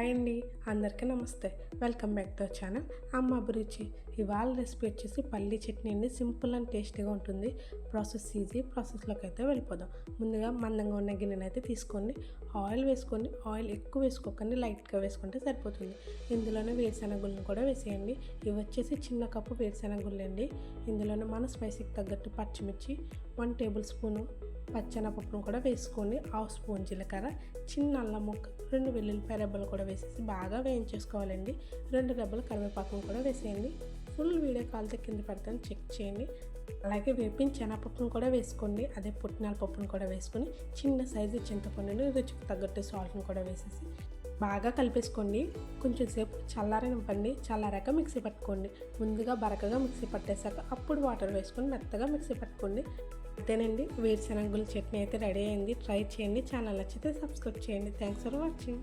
Hi అండి అందరికీ నమస్తే. Welcome back to channel. Amma Abhiruchi. ఇవాళ రెసిపీ వచ్చేసి పల్లీ చట్నీ అండి. సింపుల్ అండ్ టేస్టీగా ఉంటుంది. Process easy. ప్రాసెస్లోకి అయితే వెళ్ళిపోదాం. ముందుగా మందంగా ఉన్న గిన్నెని అయితే తీసుకోండి. ఆయిల్ వేసుకోండి. ఆయిల్ ఎక్కువ వేసుకోకండి. లైట్గా వేసుకుంటే సరిపోతుంది. ఇందులోనే వేరుశెనగుళ్ళని కూడా వేసేయండి. ఇవి వచ్చేసి చిన్న కప్పు వేరుశెనగుళ్ళు అండి. ఇందులోనే మన స్పైసీకి తగ్గట్టు పచ్చిమిర్చి వన్ టేబుల్ స్పూను పచ్చెనపప్పును కూడా వేసుకోండి. హాఫ్ స్పూన్ జీలకర్ర చిన్న అల్లం ముక్క రెండు వెల్లుల్లిపాయ రెబ్బలు కూడా వేసేసి బాగా వేయించేసుకోవాలండి. రెండు డబ్బులు కరివేపాకును కూడా వేసేయండి. ఫుల్ వీడియో కాల్తో కింద పెడతాను చెక్ చేయండి. అలాగే వేపిన శనగపప్పును కూడా వేసుకోండి. అదే పుట్టినాల పప్పును కూడా వేసుకొని చిన్న సైజు చింతపండుని రుచికి తగ్గట్టు సాల్ట్ని కూడా వేసేసి బాగా కలిపేసుకోండి. కొంచెం సేపు చల్లారనివ్వండి. చల్లారాక మిక్సీ పట్టుకోండి. ముందుగా బరకగా మిక్సీ పట్టేశాక అప్పుడు వాటర్ వేసుకొని మెత్తగా మిక్సీ పట్టుకోండి. అంతేనండి. వేరుశనగల చట్నీ అయితే రెడీ అయింది. ట్రై చేయండి. ఛానల్ నచ్చితే సబ్స్క్రైబ్ చేయండి. Thanks for watching.